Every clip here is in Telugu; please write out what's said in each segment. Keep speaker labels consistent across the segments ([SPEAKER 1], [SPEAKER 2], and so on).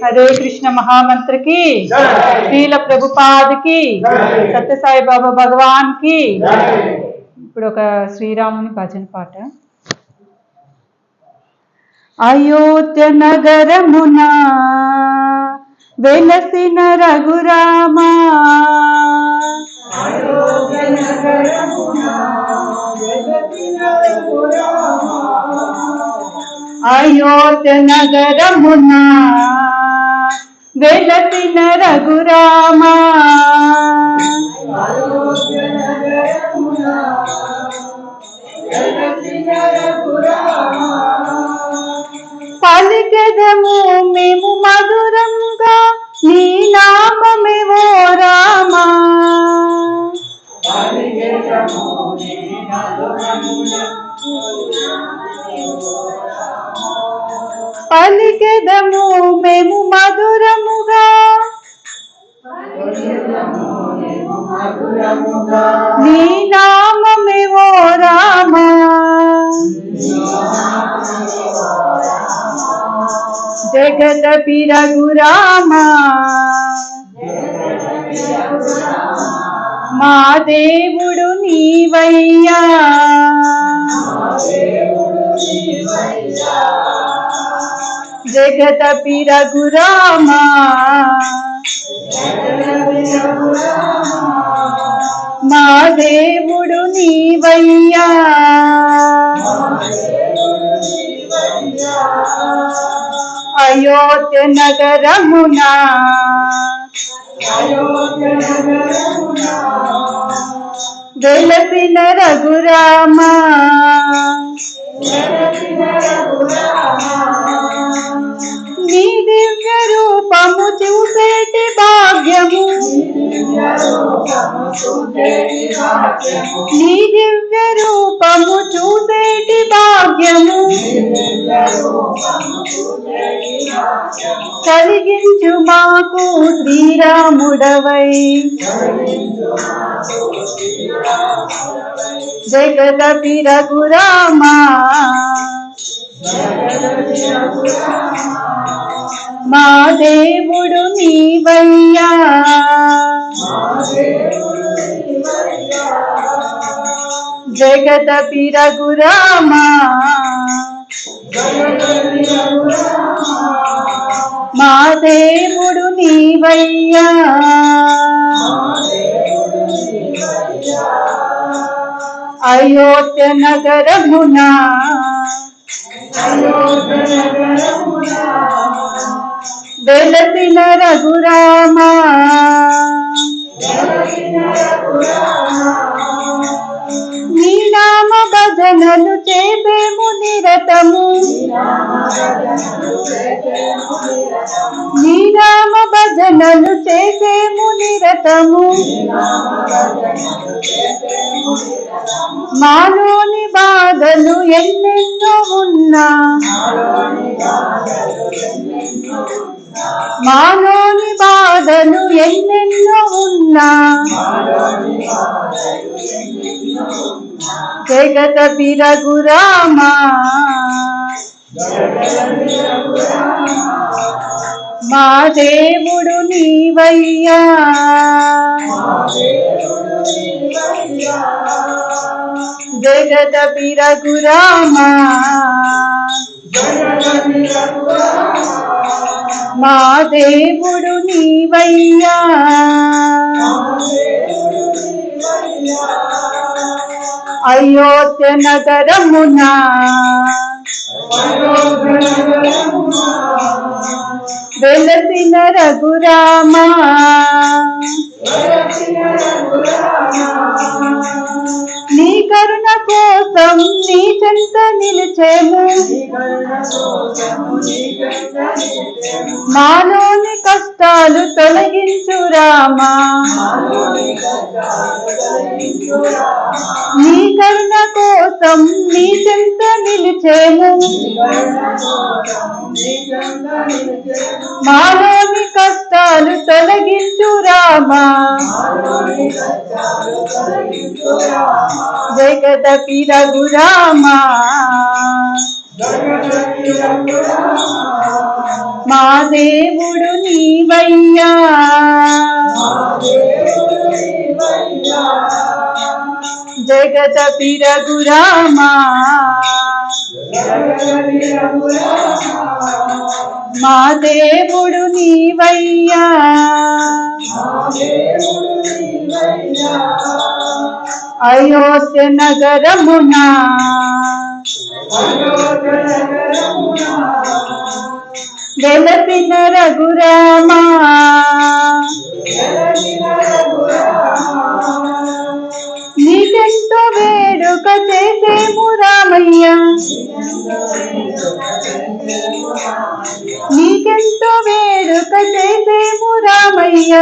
[SPEAKER 1] హరే కృష్ణ మహామంత్రికి శ్రీల ప్రభుపాదికి సత్యసాయి బాబా భగవాన్కి ఇప్పుడు ఒక శ్రీరాముని భజన పాట. అయోధ్య నగరమున వెలసిన రఘురామా. వెలసిన రఘురామ. పలికెదము మేము పలికెదము మేము మధురముగా. నీ నామమేవో రామా. పిరగు రామ మా దేవుడు నీవయ్యా. జగదపి రఘురామా మా దేవుడు నీవయ్యా. అయోధ్య నగరమునా. వెలసిన రఘురామా. నీ దివ్య రూపము చూసేటి భాగ్యము. కలిగించు మాకు శ్రీరాముడవై. జగదపి రఘురామా. మా దేవుడు నీవయ్యా. జగదపి రఘురామా. మా దేవుడు నీవయ్యా. అయోధ్య నగరమునా. వెలసిన రఘురామా. నీ నామ భజనలు చేసేము నిరతము. నీ నామ భజనలు చేసేము నిరతము. మాలోని బాధలు ఎన్నెన్నో ఉన్నా. మాలో మాటలు ఎన్నెన్నో ఉన్నా. జగత రఘురామా మా దేవుడు నీవయ్యా. జగత రఘురామా మా దేవుడు నీవయ్యా. అయోధ్య నగరమునా. వెలసిన రఘురామా. కోసం నీ చెంత నిలిచేము. మాలోని కష్టాలు తొలగించు రామా. నీ కరుణ కోసం నీ చెంత నిలిచేము. మాలోని కష్టాలు తొలగించు రామా. జగదపి రఘురామా మా దేవుడు నీవయ్యా. జగదపి రఘురామా మా దేవుడు నీవయ్యా. అయోధ్య నగరమునా వెలసిన రఘురామా. నీకెంతో వేడుక చేసేము రామయ్య. నీకెంతో వేడుక చేసేము రామయ్య.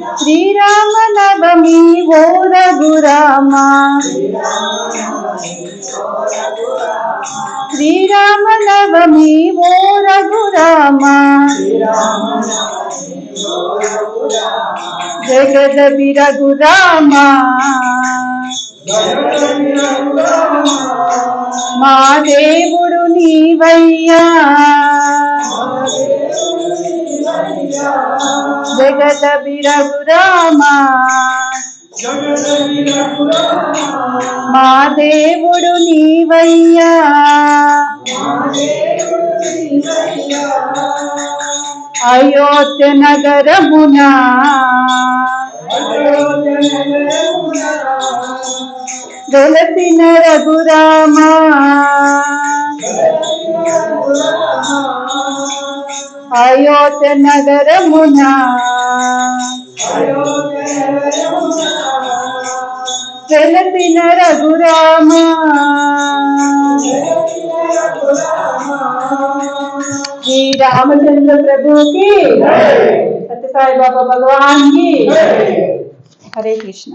[SPEAKER 1] శ్రీరామ నవమి ఓ రఘురామ. శ్రీరామ నవమి ఓ రఘురామ. జగదవి రఘురామా. మా దేవుడు నీవయ్యా. జగదవి రఘురామా మా దేవుడు నీవయ్యా. అయోధ్య నగరమునా. వెలసిన రఘురామా. అయోధ్య నగరమునా. వెలసిన రఘురామా. శ్రీ రామచంద్ర ప్రభుకి సత్యసాయి బాబా భగవాన్కి హరే కృష్ణ.